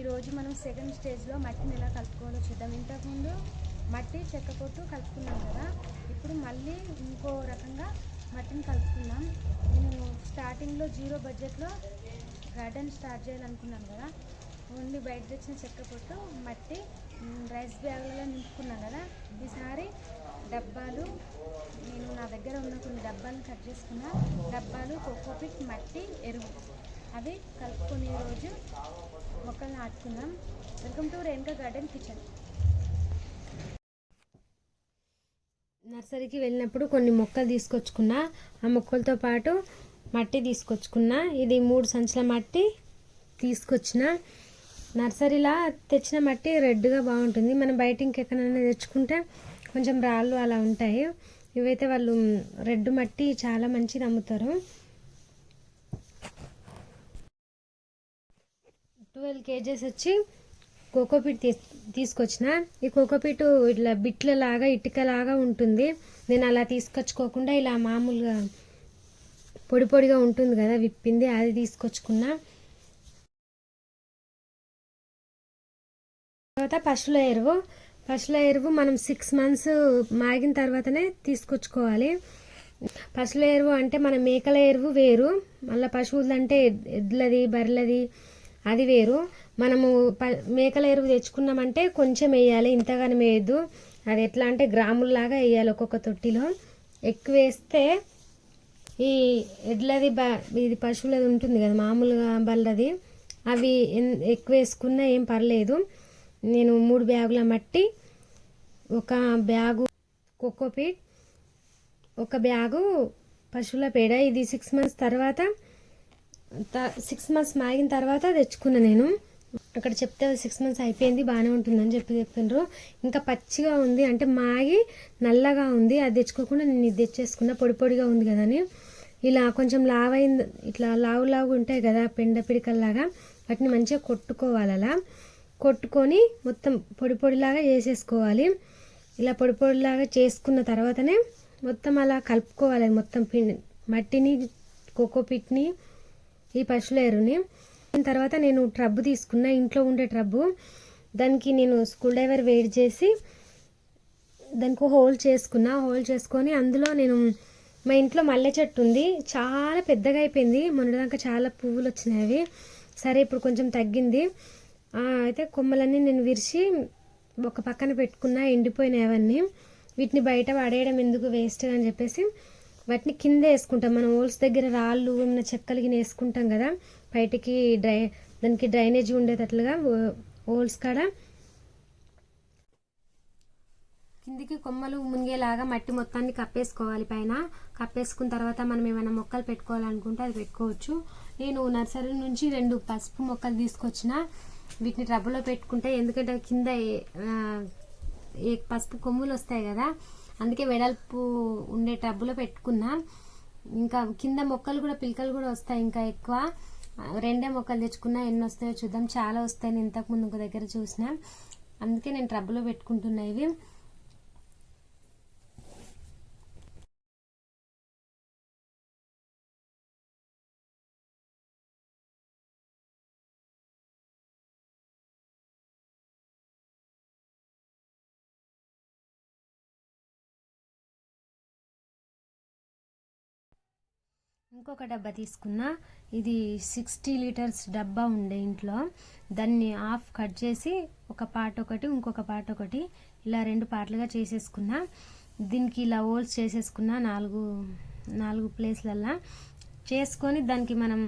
ఈరోజు మనం సెకండ్ స్టేజ్లో మట్టిని ఎలా కలుపుకోవాలో చూద్దాం. ఇంతకుముందు మట్టి చెక్క కొట్టు కలుపుకున్నాం కదా ఇప్పుడు మళ్ళీ ఇంకో రకంగా మట్టిని కలుపుకుందాం. నేను స్టార్టింగ్లో జీరో బడ్జెట్లో గార్డెన్ స్టార్ట్ చేయాలనుకున్నాను కదా ఓన్లీ బయట తెచ్చిన చెక్క పొట్టు మట్టి రైస్ బ్యాగులలో నింపుకున్నాం కదా. ఈసారి డబ్బాలు నేను నా దగ్గర ఉన్న కొన్ని డబ్బాలను కట్ చేసుకున్న. డబ్బాలు కోకోపిట్ మట్టి ఎరువు. అవి కలుపుకునే రోజు మొక్కలు నాటుకుందాం. Welcome to Renuka garden kitchen. నర్సరీకి వెళ్ళినప్పుడు కొన్ని మొక్కలు తీసుకొచ్చుకున్నా. ఆ మొక్కలతో పాటు మట్టి తీసుకొచ్చుకున్నా. ఇది మూడు సంచుల మట్టి తీసుకొచ్చిన. నర్సరీలా తెచ్చిన మట్టి రెడ్గా బాగుంటుంది. మనం బయట ఇంకెక్కడైనా తెచ్చుకుంటే కొంచెం రాళ్ళు అలా ఉంటాయి. ఇవైతే వాళ్ళు రెడ్ మట్టి చాలా మంచిది అమ్ముతారు. ట్వెల్వ్ కేజెస్ వచ్చి కోకోపీట్ తీ తీసుకొచ్చిన. ఈ కోకోపీట్ ఇట్లా బిట్ల లాగా ఇటుక లాగా ఉంటుంది. నేను అలా తీసుకొచ్చుకోకుండా ఇలా మామూలుగా పొడి పొడిగా ఉంటుంది కదా విప్పింది అది తీసుకొచ్చుకున్నా. తర్వాత పశువుల ఎరువు. పశువుల ఎరువు మనం సిక్స్ మంత్స్ మాగిన తర్వాతనే తీసుకొచ్చుకోవాలి. పశువుల ఎరువు అంటే మన మేకల ఎరువు వేరు. మళ్ళీ పశువులంటే ఎడ్లది బర్రెలది అది వేరు. మనము ప మేకల ఎరువు తెచ్చుకున్నామంటే కొంచెం వేయాలి ఇంతగానం వేయద్దు. అది ఎట్లా అంటే గ్రాముల్లాగా వేయాలి ఒక్కొక్క తొట్టిలో. ఎక్కువ వేస్తే ఈ ఎడ్లది బ ఇది పశువులది ఉంటుంది కదా మామూలుగా బల్లది. అవి ఎక్కువ వేసుకున్నా ఏం పర్లేదు. నేను మూడు బ్యాగుల మట్టి ఒక బ్యాగు కోకోపీట్ ఒక బ్యాగు పశువుల పేడ. ఇది సిక్స్ మంత్స్ తర్వాత సిక్స్ మంత్స్ మాగిన తర్వాత తెచ్చుకున్నా నేను. అక్కడ చెప్తే సిక్స్ మంత్స్ అయిపోయింది బాగానే ఉంటుందని చెప్పి చెప్పిండ్రు ఇంకా పచ్చిగా ఉంది అంటే మాగి నల్లగా ఉంది అది తెచ్చుకోకుండా నేను ఇది తెచ్చేసుకున్న పొడి పొడిగా ఉంది కదా అని. ఇలా కొంచెం లావైంది ఇట్లా లావు లావు ఉంటాయి కదా పెండ పిడికల్లాగా వాటిని మంచిగా కొట్టుకోవాలి అలా. కొట్టుకొని మొత్తం పొడి పొడిలాగా చేసేసుకోవాలి. ఇలా పొడి పొడిలాగా చేసుకున్న తర్వాతనే మొత్తం అలా కలుపుకోవాలి మొత్తం పిండి మట్టిని కోకోపిట్ని ఈ పశువుల ఎరువుని. దాని తర్వాత నేను ట్రబ్బు తీసుకున్న ఇంట్లో ఉండే ట్రబ్బు దానికి నేను స్కూల్ డ్రైవర్ వేడి చేసి దానికి హోల్ చేసుకున్నా. హోల్ చేసుకొని అందులో నేను మా ఇంట్లో మల్లె చెట్టు ఉంది. చాలా పెద్దగా అయిపోయింది. మొన్నదాకా చాలా పువ్వులు వచ్చినాయి అవి. సరే ఇప్పుడు కొంచెం తగ్గింది. అయితే కొమ్మలన్నీ నేను విరిచి ఒక పక్కన పెట్టుకున్నా ఎండిపోయినాయి అవన్నీ. వీటిని బయట పడేయడం ఎందుకు వేస్ట్ అని చెప్పేసి వాటిని కింద వేసుకుంటాం. మనం హోల్స్ దగ్గర రాళ్ళు ఏమైనా చెక్కలు గిన్నె వేసుకుంటాం కదా. బయటికి డ్రై దానికి డ్రైనేజ్ ఉండేటట్లుగా హోల్స్ కాడ కిందికి కొమ్మలు మునిగేలాగా మట్టి మొత్తాన్ని కప్పేసుకోవాలి పైన. కప్పేసుకున్న తర్వాత మనం ఏమైనా మొక్కలు పెట్టుకోవాలనుకుంటే అది పెట్టుకోవచ్చు. నేను నర్సరీ నుంచి రెండు పసుపు మొక్కలు తీసుకొచ్చిన. వీటిని టబ్బులో పెట్టుకుంటే ఎందుకంటే కింద ఏ పసుపు కొమ్ములు వస్తాయి కదా. అందుకే వెడల్పు ఉండే టబ్బులో పెట్టుకున్నా. ఇంకా కింద మొక్కలు కూడా పిలకలు కూడా వస్తాయి ఇంకా ఎక్కువ. రెండే మొక్కలు తెచ్చుకున్నా ఎన్ని వస్తాయో చూద్దాం. చాలా వస్తాయి నేను ఇంతకు ముందు ఒక దగ్గర చూసిన. అందుకే నేను ట్రబ్బులో పెట్టుకుంటున్నా ఇవి. ఇంకొక డబ్బా తీసుకున్నా. ఇది సిక్స్టీ లీటర్స్ డబ్బా ఉండే ఇంట్లో. దాన్ని ఆఫ్ కట్ చేసి ఒక పార్ట్ ఒకటి ఇంకొక పార్ట్ ఒకటి ఇలా రెండు పార్ట్లుగా చేసేసుకున్నా. దీనికి ఇలా హోల్స్ చేసేసుకున్నా నాలుగు నాలుగు ప్లేస్లల్లా. చేసుకొని దానికి మనం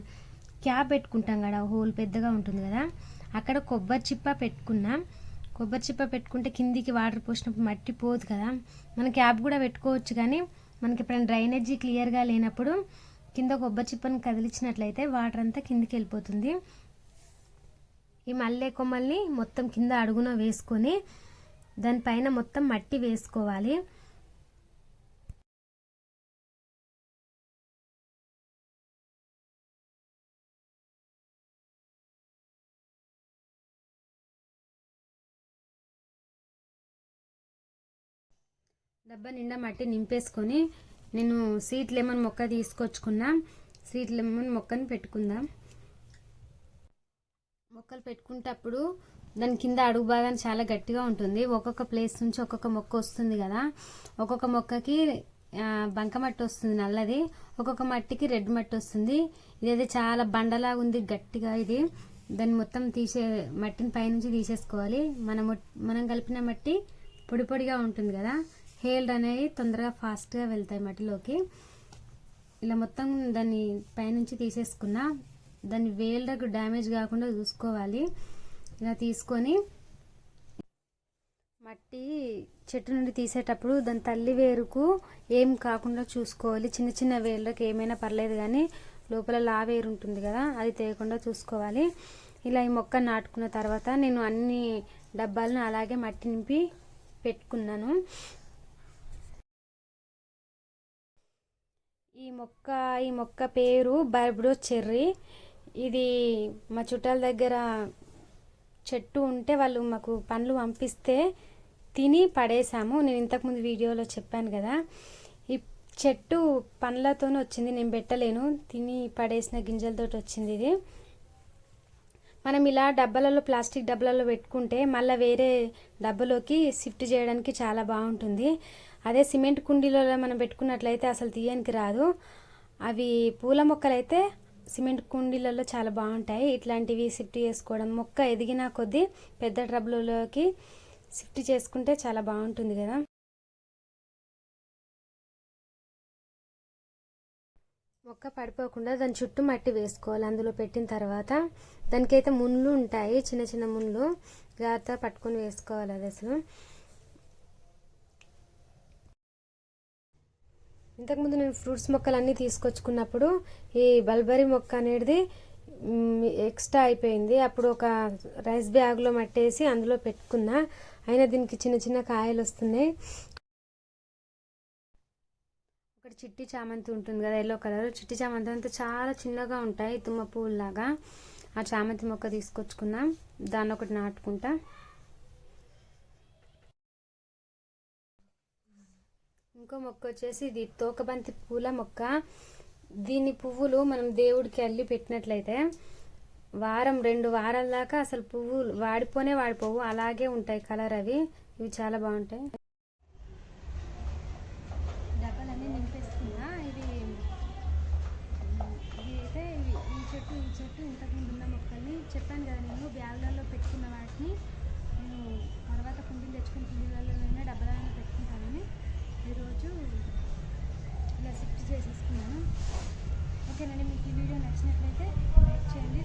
క్యాప్ పెట్టుకుంటాం కదా హోల్ పెద్దగా ఉంటుంది కదా. అక్కడ కొబ్బరి చిప్ప పెట్టుకున్నా. కొబ్బరి చిప్ప పెట్టుకుంటే కిందికి వాటర్ పోసినప్పుడు మట్టి పోదు కదా. మన క్యాప్ కూడా పెట్టుకోవచ్చు కానీ మనకి ఎప్పుడైనా డ్రైనేజీ క్లియర్గా లేనప్పుడు కింద కొబ్బరి చిప్పని కదిలించినట్లయితే వాటర్ అంతా కిందికి వెళ్ళిపోతుంది. ఈ మల్లె కొమ్మల్ని మొత్తం కింద అడుగున వేసుకొని దానిపైన మొత్తం మట్టి వేసుకోవాలి. డబ్బా నిండా మట్టి నింపేసుకొని నేను స్వీట్ లెమన్ మొక్క తీసుకొచ్చుకున్నా. స్వీట్ లెమన్ మొక్కని పెట్టుకుందాం. మొక్కలు పెట్టుకుంటప్పుడు దాని కింద అడుగు భాగం చాలా గట్టిగా ఉంటుంది. ఒక్కొక్క ప్లేస్ నుంచి ఒక్కొక్క మొక్క వస్తుంది కదా. ఒక్కొక్క మొక్కకి బంకమట్టి వస్తుంది నల్లది. ఒక్కొక్క మట్టికి రెడ్ మట్టి వస్తుంది. ఇదైతే చాలా బండలాగా ఉంది గట్టిగా ఇది. దాన్ని మొత్తం తీసే మట్టిని పైనుంచి తీసేసుకోవాలి. మనం మనం కలిపిన మట్టి పొడి పొడిగా ఉంటుంది కదా. హేల్డ్ అనేవి తొందరగా ఫాస్ట్గా వెళ్తాయి మట్టిలోకి. ఇలా మొత్తం దాన్ని పైనుంచి తీసేసుకున్నా దాని వేళ్ళకు డ్యామేజ్ కాకుండా చూసుకోవాలి. ఇలా తీసుకొని మట్టి చెట్టు నుండి తీసేటప్పుడు దాని తల్లి వేరుకు ఏం కాకుండా చూసుకోవాలి. చిన్న చిన్న వేళ్ళకి ఏమైనా పర్లేదు కానీ లోపల లా వేరు ఉంటుంది కదా అది తేయకుండా చూసుకోవాలి. ఇలా ఈ మొక్క నాటుకున్న తర్వాత నేను అన్ని డబ్బాలను అలాగే మట్టి నింపి పెట్టుకున్నాను. ఈ మొక్క ఈ మొక్క పేరు బర్బడో చెర్రీ. ఇది మా చుట్టాల దగ్గర చెట్టు ఉంటే వాళ్ళు మాకు పండ్లు పంపిస్తే తిని పడేసాము నేను ఇంతకుముందు వీడియోలో చెప్పాను కదా. ఈ చెట్టు పండ్లతోనే వచ్చింది. నేను పెట్టలేను. తిని పడేసిన గింజలతోటి వచ్చింది ఇది. మనం ఇలా డబ్బాలలో ప్లాస్టిక్ డబ్బాలలో పెట్టుకుంటే మళ్ళీ వేరే డబ్బాలోకి షిఫ్ట్ చేయడానికి చాలా బాగుంటుంది. అదే సిమెంట్ కుండీలలో మనం పెట్టుకున్నట్లయితే అసలు తీయనికి రాదు. అవి పూల మొక్కలు అయితే సిమెంట్ కుండీలలో చాలా బాగుంటాయి. ఇట్లాంటివి షిఫ్ట్ చేసుకోవడం మొక్క ఎదిగిన కొద్దీ పెద్ద డబ్బాలలోకి షిఫ్ట్ చేసుకుంటే చాలా బాగుంటుంది కదా. మొక్క పడిపోకుండా దాని చుట్టూ మట్టి వేసుకోవాలి. అందులో పెట్టిన తర్వాత దానికైతే ముళ్ళు ఉంటాయి చిన్న చిన్న ముళ్ళు. జాగ్రత్త పట్టుకొని వేసుకోవాలి అది అసలు. ఇంతకుముందు నేను ఫ్రూట్స్ మొక్కలు అన్నీ తీసుకొచ్చుకున్నప్పుడు ఈ బల్బరీ మొక్క అనేది ఎక్స్ట్రా అయిపోయింది. అప్పుడు ఒక రైస్ బ్యాగ్లో మట్టేసి అందులో పెట్టుకున్నా. అయినా దీనికి చిన్న చిన్న కాయలు వస్తున్నాయి. ఒకటి చిట్టి చామంతి ఉంటుంది కదా ఎల్లో కలర్ చిట్టి చామంతి అంతా చాలా చిన్నగా ఉంటాయి తుమ్మ పువ్వులాగా ఆ చామంతి మొక్క తీసుకొచ్చుకుందాం దాన్ని ఒకటి నాటుకుంటా. ఇంకో మొక్క వచ్చేసి ఇది తోకబంతి పూల మొక్క. దీని పువ్వులు మనం దేవుడికి అల్లి పెట్టినట్లయితే వారం రెండు వారాల దాకా అసలు పువ్వులు వాడిపోనే వాడిపోవు అలాగే ఉంటాయి కలర్ అవి. ఇవి చాలా బాగుంటాయి. చెప్పాను కదా నేను బ్యాగులలో పెట్టుకున్న వాటిని నేను తర్వాత కుండీలు తెచ్చుకుని కుండీలలోనే డబ్బాలలో పెట్టుకుంటానని ఈరోజు ఇలా షిఫ్ట్ చేసేసుకున్నాను. ఓకేనండి మీకు ఈ వీడియో నచ్చినట్లయితే లైక్ చేయండి